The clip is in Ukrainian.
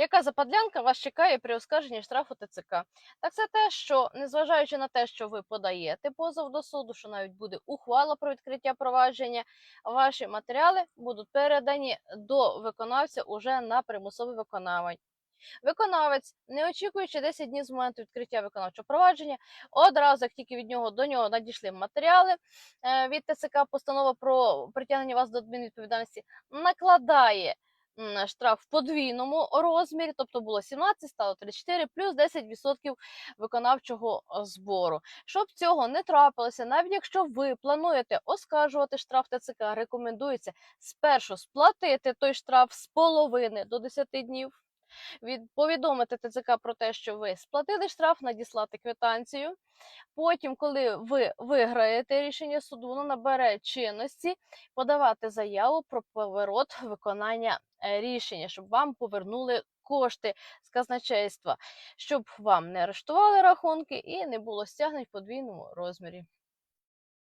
Яка западлянка вас чекає при оскарженні штрафу ТЦК? Так це те, що незважаючи на те, що ви подаєте позов до суду, що навіть буде ухвала про відкриття провадження, ваші матеріали будуть передані до виконавця уже на примусове виконання. Виконавець, не очікуючи 10 днів з моменту відкриття виконавчого провадження, одразу, як тільки від нього до нього надійшли матеріали е, від ТЦК, постанова про притягнення вас до адмінвідповідальності, накладає штраф в подвійному розмірі, тобто було 17, стало 34, плюс 10% виконавчого е, збору. Щоб цього не трапилося, навіть якщо ви плануєте оскаржувати штраф ТЦК, рекомендується спершу сплатити той штраф з половини до 10 днів. Від повідомити ТЦК про те, що ви сплатили штраф, надіслати квитанцію. Потім, коли ви виграєте рішення суду, воно набере чинності, подавати заяву про поворот виконання е, рішення, щоб вам повернули кошти з казначейства, щоб вам не арештували рахунки і не було стягнень в подвійному розмірі.